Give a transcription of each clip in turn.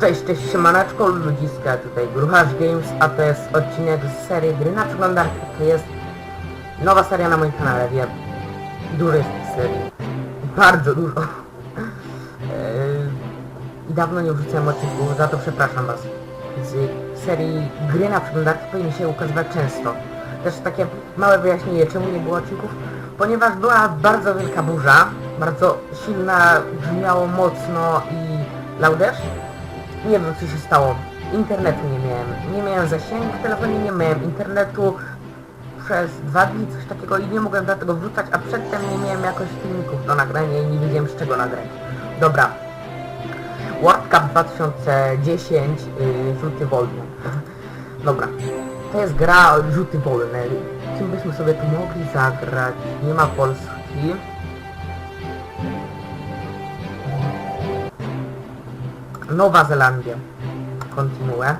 Cześć, cześć, siemaneczko, ludziska, tutaj Grucharz Games, a to jest odcinek z serii gry na przeglądarkę. To jest nowa seria na moim kanale, wiem. Dużo jest serii. Bardzo dużo. I dawno nie wrzucałem odcinków, za to przepraszam was. Z serii gry na przeglądarkę powinny się ukazywać często. Też takie małe wyjaśnienie, czemu nie było odcinków. Ponieważ była bardzo wielka burza, bardzo silna, brzmiało mocno i lauderz. Nie wiem co się stało. Internetu nie miałem. Nie miałem zasięgu w telefonie, nie miałem internetu przez dwa dni, coś takiego i nie mogłem dlatego wrzucać, a przedtem nie miałem jakoś filmików do nagrania i nie wiedziałem z czego nagrać. Dobra. World Cup 2010 yy, rzuty wolne. Dobra. To jest gra rzuty wolne. Kim byśmy sobie tu mogli zagrać? Nie ma Polski. Nowa Zelandia. Kontynuuję.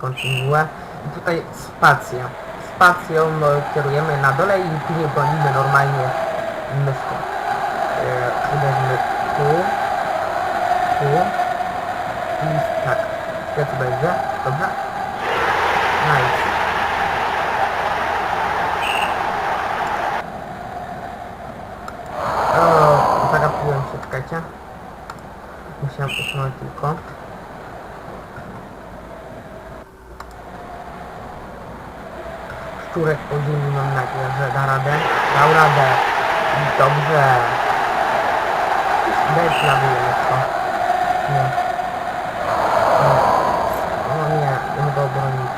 Kontynuuję. I tutaj spacja. Spacją no, kierujemy na dole i później gonimy normalnie myszką. E, uderzmy tu. Tu. I tak. Jak to będzie? Dobra? Nice. O, zagapiłem się, czekajcie. Musiałem usunąć tylko. Szczurek po ziemi mam nadzieję, że da radę. Dał radę. Dobrze. Daj ślady jeszcze. Nie. Nie. No nie, nie mogę obronić.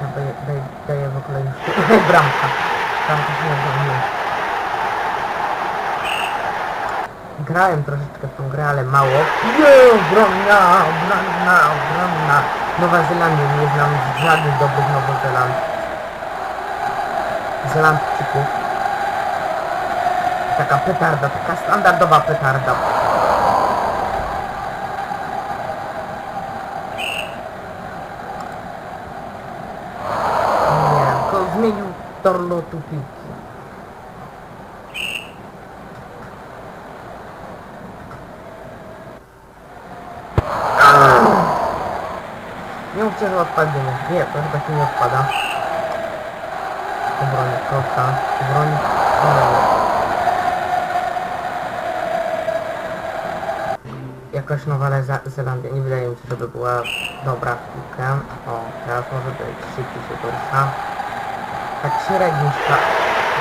Ja daję, daję, daję w ogóle już... Bramka. Bramka się nie obroniła. Grałem troszeczkę w tą grę, ale mało. Nie, ogromna, ogromna, ogromna. Nowa Zelandia, nie znam żadnych dobrych Nowozeland. Zelandczyków. Taka petarda, taka standardowa petarda. Nie, tylko zmienił tor lotu piłki. Nie odpadnie. Nie, to chyba się nie odpada. Obronię kota. Obronię. Jakoś Nowa Zelandia. Nie wydaje mi się, żeby była dobra w piłkę. O, teraz może być szybciej się porusza. Tak średnio szka...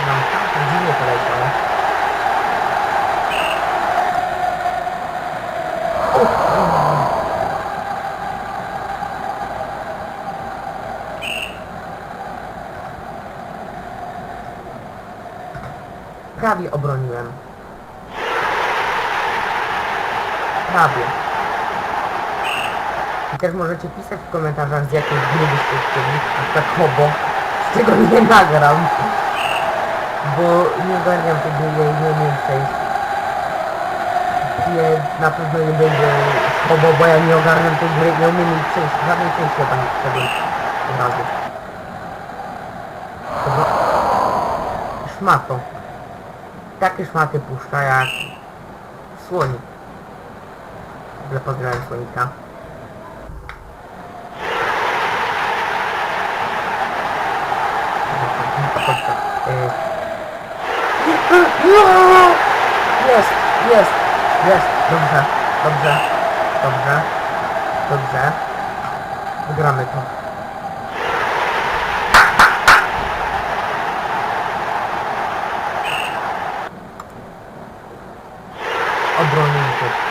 Nam tak dziwnie poleciało. Prawie obroniłem. Prawie. I też możecie pisać w komentarzach z jakiej gry byście chcieli, na przykład hobo. Z tego nie nagram. Bo nie ogarniam tej gry, nie umiem przejść. Nie, na pewno nie będzie hobo, bo ja nie ogarniam tej gry, nie umiem jej przejść. Żadnej części chyba nie przeszedłem od. Szmato takie szmaty puszcza jak słonik. W pozdrawiam słonika. Jest, jest, jest, dobrze, dobrze, dobrze, dobrze. Wygramy to.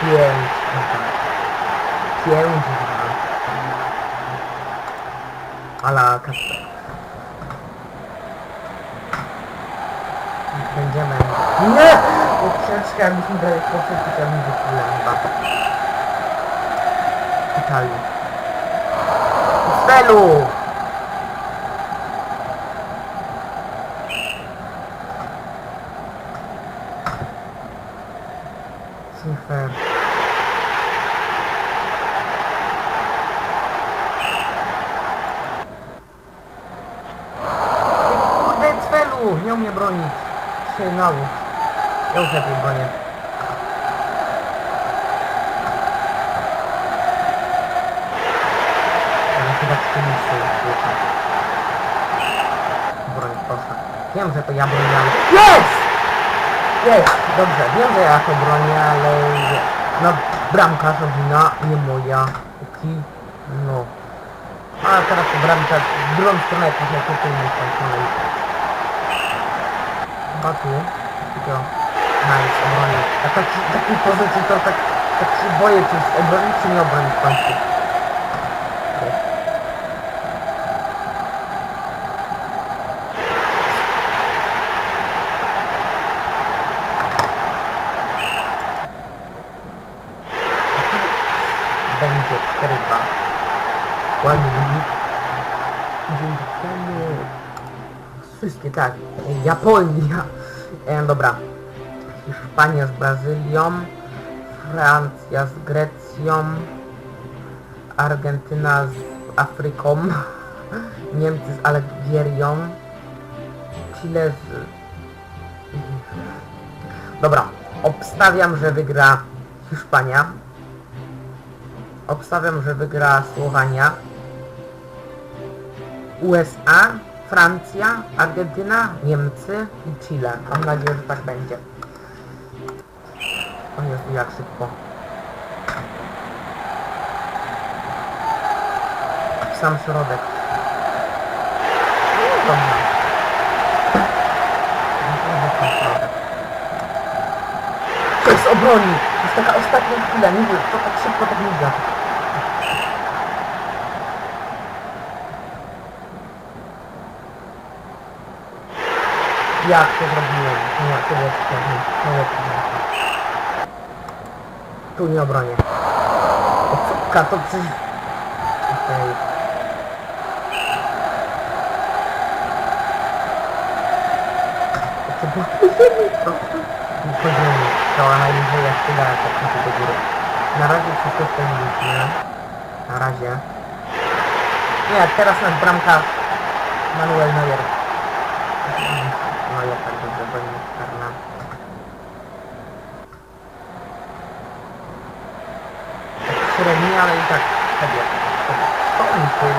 5 5 Ala Kasper. Będziemy... Nie! Poprzeczka, jakbyśmy grali w poprzeczkę, to bym wykułem chyba. Italii. W mnie broni. Sygnału. Już lepiej bronię. Ale chyba z tym Broń proszę. Wiem, że to ja bronię. Jest! Jest! Dobrze, wiem, że ja to bronię, ale... No, bramka to wina, nie moja. Taki... No. A teraz to bramka w drugą stronę, jak się tutaj nie skończyłem. Tu. Tylko... Nice, obronię. A taki, takiej pozycji to tak... Tak się boję, czy obronić, czy nie obronić w końcu. Wszystkie, tak. Japonia. E, dobra. Hiszpania z Brazylią. Francja z Grecją. Argentyna z Afryką. Niemcy z Algierią. Chile z... Dobra. Obstawiam, że wygra Hiszpania. Obstawiam, że wygra Słowania. USA, Francja, Argentyna, Niemcy i Chile. Mam nadzieję, że tak będzie. O Jezu, jak szybko. W sam środek. Dobra. To jest obroni! To jest taka ostatnia chwila, nie wiem, to tak szybko tak miga. Jak to zrobiłem? Nie, to jest pewnie. To jest. Tu nie obronię. O cupka, to coś... Okej. Było poziomie. Cała najwyżej jak się da, tak idzie do góry. Na razie wszystko spełniliśmy. Na razie. Nie, teraz nasz bramkarz Manuel Neuer. Tak karna. Tak średni, ale i tak sobie. To oni swoje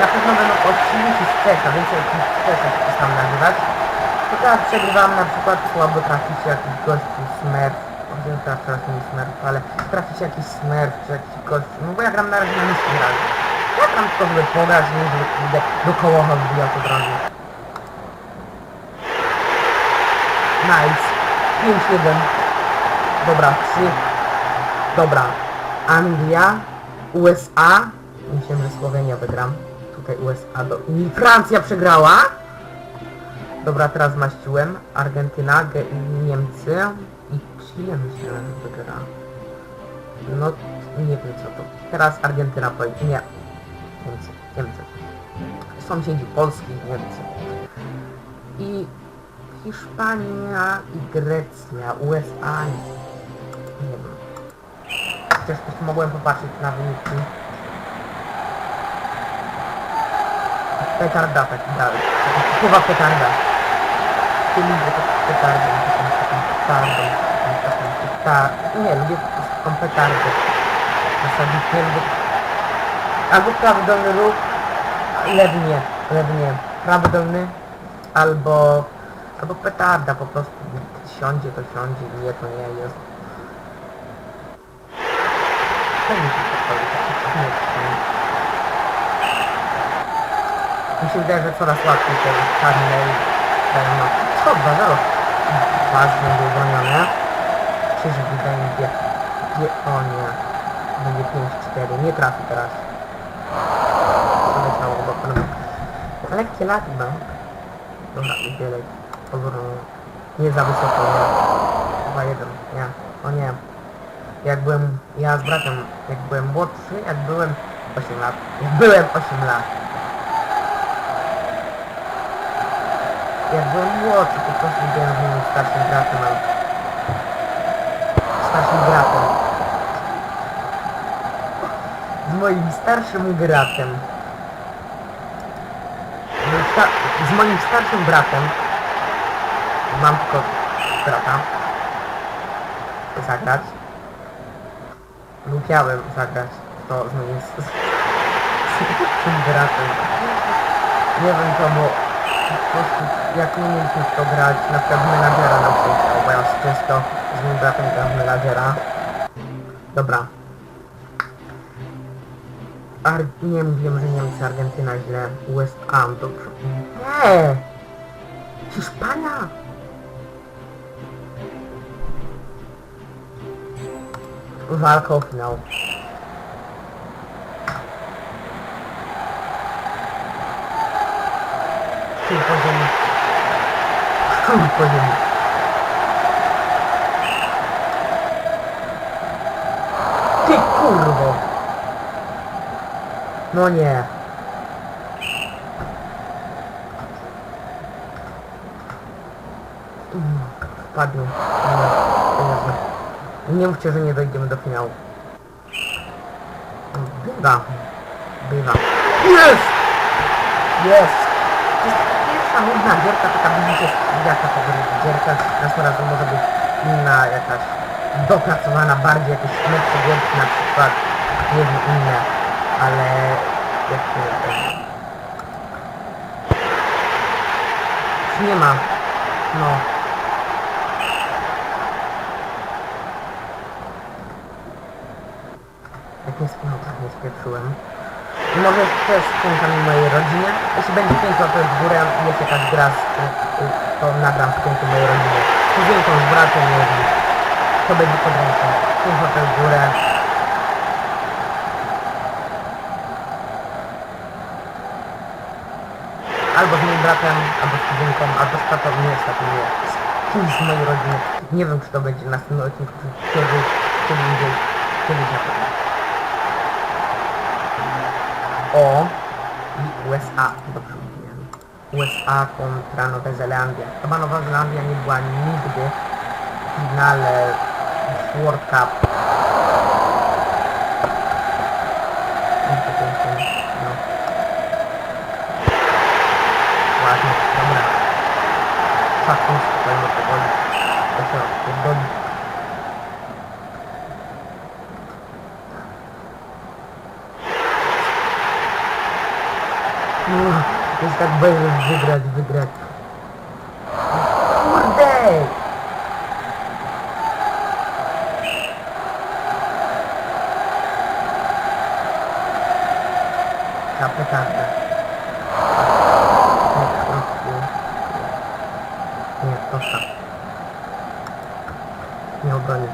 Na pewno będą odcinki z Czeka, więcej odcinków z Czeka się tam nagrywać. To teraz przegrywam na przykład słabo trafi się jakiś gościu smurf. Wiem teraz teraz nie smurf, ale trafi się jakiś smurf czy jakiś gościu. No bo ja gram na razie na niskim razie. Ja żeby pograć, nie żeby kurde do kołocha wbijał od razu. Nice. 5-1. Dobra, 3. Dobra. Anglia, USA. Myślałem, że Słowenia wygram. Tutaj USA do... I Francja przegrała? Dobra, teraz maściłem. Argentyna, Ge Niemcy i Chile myślałem, że wygra. No, nie wiem co to. Teraz Argentyna powie... Nie. Niemcy, Niemcy. Sąsiedzi Polski, Niemcy. I Hiszpania i Grecja, USA. Nie wiem. Też mogłem popatrzeć na wyniki. Petarda taki dalej. Chyba petarda. To petardę, taką petardą, taką petardę. Nie, lubię taką petardę. Zasadniczo lubię... Albo prawy dolny ruch, lewy nie, lewy nie. Prawy dolny, albo... Albo petarda po prostu. Siądzie to siądzie, nie to nie jest. To mi się podoba, tak nie jest. Mi się wydaje, że coraz łatwiej te czarne no, co 2-0 ważne było bronione czyż wydaje mi gdzie o nie będzie 5-4 nie trafi teraz leciało obok no. lekkie laki no dobra idzie leć nie za wysoko nie. Chyba jeden. Nie o nie. Jak byłem ja z bratem jak byłem młodszy jak byłem 8 lat. Jak byłem 8 lat. Jak byłem młodszy, po prostu byłem z moim starszym bratem, ale... Starszym bratem. Z moim starszym bratem. Mój sta z moim starszym bratem. Mam tylko brata. Zagrać. Lubiałem zagrać to z moim s- tym bratem. Nie wiem czemu, po prostu jak nie mieliśmy w to grać, na przykład menadżera się chciał, bo ja często z moim bratem gram menadżera. Dobra. Ar nie mówiłem, że Niemcy, Argentyna źle, West Ham, dobrze. Nie! Hiszpania! Walka o finał. Szczur po ziemi. Szczur No nie. Wpadłem. Nie, mówcie, że nie dojdziemy do finału. Bywa. Bywa. Jest! Jest! To jest pierwsza nudna gierka, taka widzicie, jaka to będzie gierka. Następnym razem może być inna jakaś dopracowana, bardziej jakieś lepsze gierki na przykład. Nie wiem, inne. Ale... Jak nie nie ma. No. Jak nie spinał, tak nie spieprzyłem. Może też członkami mojej rodziny. Jeśli będzie 5 łapek w górę jest jakaś gra, to nagram końcu mojej rodziny. Z kuzynką, z bratem. To będzie pod ręką. 5 łapek w górę. Albo z moim bratem, albo z kuzynką, albo z tatą, nie z tatą, nie. Z kimś z mojej rodziny. Nie wiem, czy to będzie w następnym odcinku, czy kiedyś, kiedy indziej, kiedyś na pewno. O i USA, dobrze mówiłem. USA kontra Nowa Zelandia. Chyba Nowa Zelandia nie była nigdy w finale World Cup. No to pięknie, no. Ładnie, dobra. Szacun, spokojnie, powoli. To się pierdoli. Uff, to jest tak bardzo wygrać, wygrać. Kurde! Ta petarda. Nie, po prostu. Nie, proszę. Nie obroni.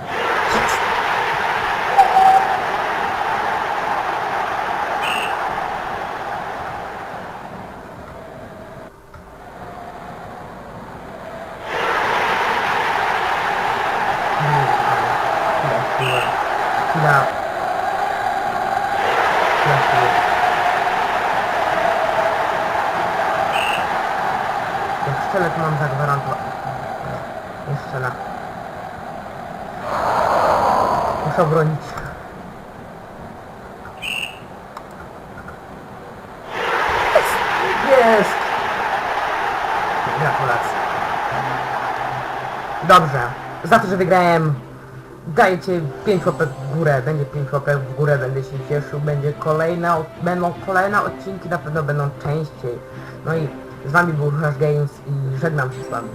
Chwila, chwila. Chwila. Chwila, chwila. Jak strzelę, to mam zagwarantować. Nie strzela. Muszę obronić. Jest! Jest! Gratulacje. Dobrze. Za to, że wygrałem, dajcie 5 łapek w górę. Będzie 5 łapek w górę, będę się cieszył. Będzie kolejne, od- będą kolejne odcinki, na pewno będą częściej. No i z wami był Rush Games i żegnam się z wami.